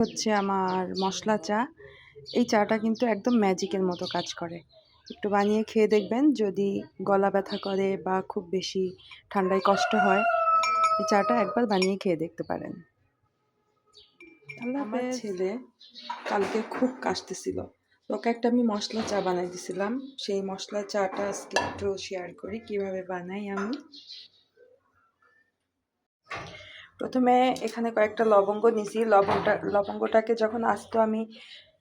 হচ্ছে আমার মশলা চা। এই চাটা কিন্তু একদম ম্যাজিকের মতো কাজ করে। একটু বানিয়ে খেয়ে দেখবেন যদি গলা ব্যথা করে বা খুব বেশি ঠান্ডায় কষ্ট হয়। এই চাটা একবার বানিয়ে খেয়ে দেখতে পারেন। আমার ছেলে কালকে খুব কাশতেছিল। ওকে একটা আমি মশলা চা বানাই দিছিলাম। সেই মশলা চাটা আজকে একটু শেয়ার করি কীভাবে বানাই আমি। প্রথমে এখানে কয়েকটা লবঙ্গ নিছি। লবঙ্গটা লবঙ্গটাকে যখন আস্ত আমি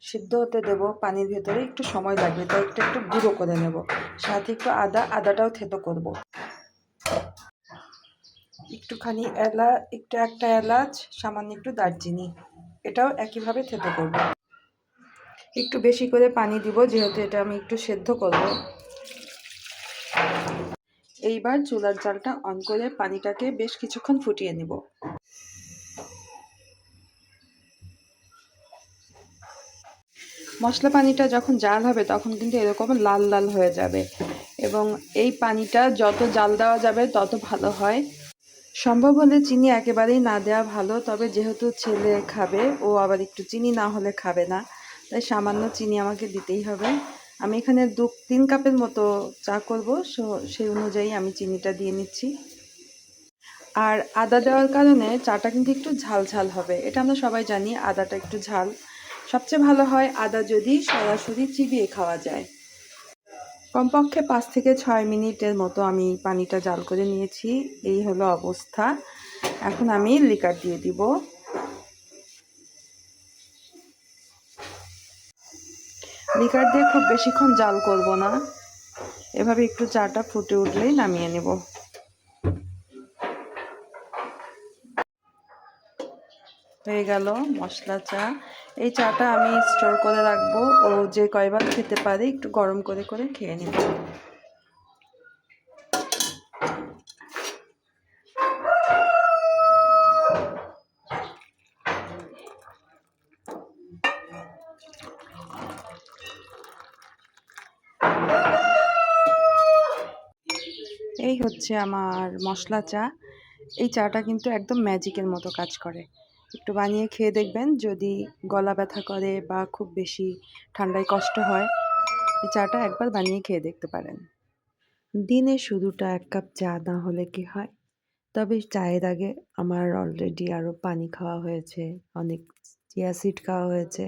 সিদ্ধ হতে দেব পানির ভেতরে, একটু সময় লাগবে, তাই একটু একটু গুঁড়ো করে নেব। সাথে একটু আদা, আদাটাও থেতো করব। একটুখানি এলা, একটু একটা এলাচ, সামান্য একটু দারচিনি, এটাও একইভাবে থেতো করব। একটু বেশি করে পানি দিব, যেহেতু এটা আমি একটু সেদ্ধ করব। এইবার চুলার জালটা অন করে পানিটাকে বেশ কিছুক্ষণ ফুটিয়ে নেব। মশলা পানিটা যখন জাল হবে তখন কিন্তু এরকম লাল লাল হয়ে যাবে এবং এই পানিটা যত জাল দেওয়া যাবে তত ভালো হয়। সম্ভব হলে চিনি একেবারেই না দেওয়া ভালো, তবে যেহেতু ছেলে খাবে, ও আবার একটু চিনি না হলে খাবে না। তাই সামান্য চিনি আমাকে দিতেই হবে। আমি এখানে দু, তিন কাপের মতো চা করব সেই অনুযায়ী আমি চিনিটা দিয়ে নিচ্ছি। আর আদা দেওয়ার কারণে চাটা কিন্তু একটু ঝাল ঝাল হবে, এটা আমরা সবাই জানি, আদাটা একটু ঝাল। সবচেয়ে ভালো হয় আদা যদি সরাসরি চিবিয়ে খাওয়া যায়। কমপক্ষে পাঁচ থেকে ছয় মিনিটের মতো আমি পানিটা জাল করে নিয়েছি, এই হলো অবস্থা। এখন আমি লিকার দিয়ে দিব। লিকার দিয়ে খুব বেশিক্ষণ জাল করব না। এভাবে একটু চাটা ফুটে উঠলেই নামিয়ে নেব। হয়ে গেল মশলা চা। এই চাটা আমি স্টোর করে রাখব। ও যে কয়বার খেতে পারে একটু গরম করে করে খেয়ে নেব। এই হচ্ছে আমার মশলা চা। এই চাটা কিন্তু একদম ম্যাজিকের মতো কাজ করে। একটু বানিয়ে খেয়ে দেখবেন যদি গলা ব্যথা করে বা খুব বেশি ঠান্ডায় কষ্ট হয়, এই চাটা একবার বানিয়ে খেয়ে দেখতে পারেন। দিনে শুধুটা এক কাপ চা না হলে কি হয়? তবে চায়ের আগে আমার অলরেডি আরও পানি খাওয়া হয়েছে, অনেক চিয়া খাওয়া হয়েছে।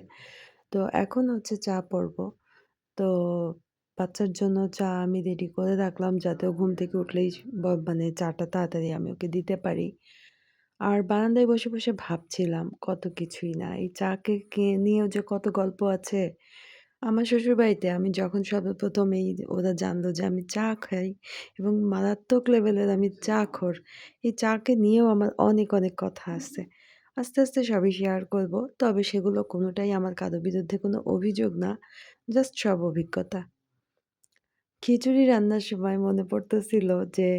তো এখন হচ্ছে চা পড়ব তো বাচ্চার জন্য চা আমি রেডি করে রাখলাম যাতে ঘুম থেকে উঠলেই মানে চাটা তাড়াতাড়ি আমি ওকে দিতে পারি। আর বারান্দায় বসে বসে ভাবছিলাম কত কিছুই না। এই চাকে নিয়েও যে কত গল্প আছে। আমার শ্বশুরবাড়িতে আমি যখন সর্বপ্রথম এই ওরা জানলো যে আমি চা খাই এবং মারাত্মক লেভেলের আমি চা খোর এই চাকে নিয়েও আমার অনেক অনেক কথা আছে। আস্তে আস্তে সবই শেয়ার করব। তবে সেগুলো কোনোটাই আমার কারও বিরুদ্ধে কোনো অভিযোগ না জাস্ট সব অভিজ্ঞতা। খিচুড়ি রান্নার সময় মনে পড়তেছিল যে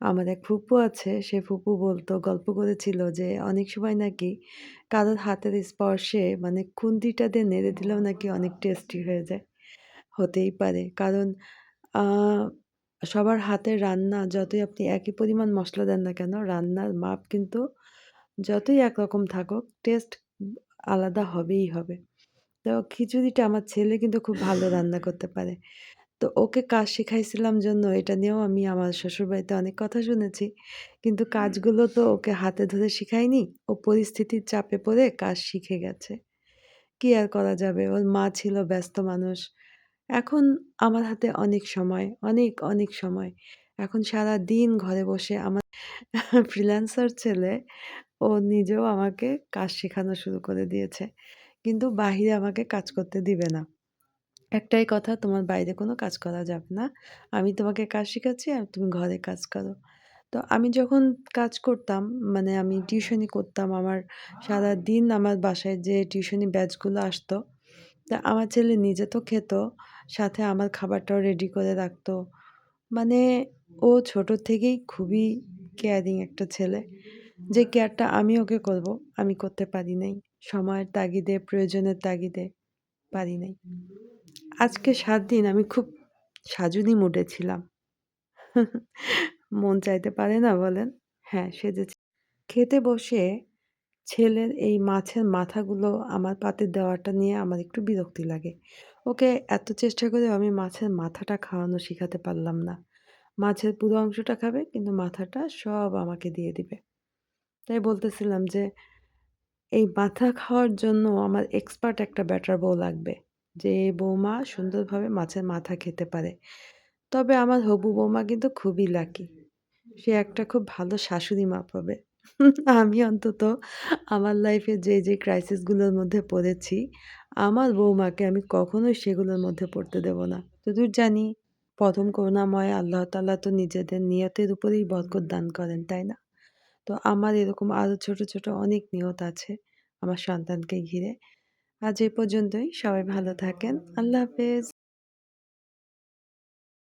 আমার এক ফুপু আছে, সে ফুপু বলতো, গল্প করেছিল যে, অনেক সময় নাকি কারোর হাতের স্পর্শে মানে খুন্তিটা দিয়ে নেড়ে দিলেও নাকি অনেক টেস্টি হয়ে যায়। হতেই পারে। কারণ সবার হাতের রান্না যতই আপনি একই পরিমাণ মশলা দেন না কেন, রান্নার মাপ কিন্তু যতই একরকম থাকুক টেস্ট আলাদা হবেই হবে। তো খিচুড়িটা আমার ছেলে কিন্তু খুব ভালো রান্না করতে পারে। তো ওকে কাজ শেখাইছিলাম জন্য এটা নিয়েও আমি আমার শ্বশুরবাড়িতে অনেক কথা শুনেছি। কিন্তু কাজগুলো তো ওকে হাতে ধরে শিখাইনি ও পরিস্থিতির চাপে পড়ে কাজ শিখে গেছে। কি আর করা যাবে? ওর মা ছিল ব্যস্ত মানুষ। এখন আমার হাতে অনেক সময় অনেক অনেক সময়। এখন সারা দিন ঘরে বসে আমার ফ্রিল্যান্সার ছেলে ও নিজেও আমাকে কাজ শেখানো শুরু করে দিয়েছে। কিন্তু বাহিরে আমাকে কাজ করতে দিবে না। একটাই কথা, তোমার বাইরে কোনো কাজ করা যাবে না। আমি তোমাকে কাজ শেখাচ্ছি আর তুমি ঘরে কাজ করো। তো আমি যখন কাজ করতাম মানে আমি টিউশনি করতাম, আমার সারা দিন আমার বাসায় যে টিউশনি ব্যাচগুলো আসতো, তা আমার ছেলে নিজে তো খেত, সাথে আমার খাবারটাও রেডি করে রাখতো। মানে ও ছোট থেকেই খুবই কেয়ারিং একটা ছেলে। যে কেয়ারটা আমি ওকে করব, আমি করতে পারি নাই। সময়ের তাগিদে, প্রয়োজনের তাগিদে পারি নাই। আজকে সাত দিন আমি খুব সাজুনি মুডে ছিলাম মন চাইতে পারে না বলেন হ্যাঁ সেজেছি খেতে বসে ছেলের এই মাছের মাথাগুলো আমার পাতে দেওয়াটা নিয়ে আমার একটু বিরক্তি লাগে। ওকে এত চেষ্টা করেও আমি মাছের মাথাটা খাওয়ানো শিখাতে পারলাম না। মাছের পুরো অংশটা খাবে, কিন্তু মাথাটা সব আমাকে দিয়ে দিবে। তাই বলতেছিলাম যে, এই মাথা খাওয়ার জন্য আমার এক্সপার্ট একটা ব্যাটার বউ লাগবে। যে বৌমা সুন্দরভাবে মাছের মাথা খেতে পারে। তবে আমার হবু বৌমা কিন্তু খুবই লাকি। সে একটা খুব ভালো শাশুড়ি মা পাবে। আমি অন্তত আমার লাইফে যে, যে ক্রাইসিসগুলোর মধ্যে পড়েছি, আমার বৌমাকে আমি কখনোই সেগুলোর মধ্যে পড়তে দেব না। যতদূর জানি প্রথম করুণাময় আল্লাহ তাআলা তো নিজেদের নিয়তের উপরেই বরকত দান করেন, তাই না? তো আমার এরকম আরও ছোট, ছোট অনেক নিয়ত আছে আমার সন্তানকে ঘিরে। আজ এই পর্যন্তই। সবাই ভালো থাকেন। আল্লাহ হাফেজ।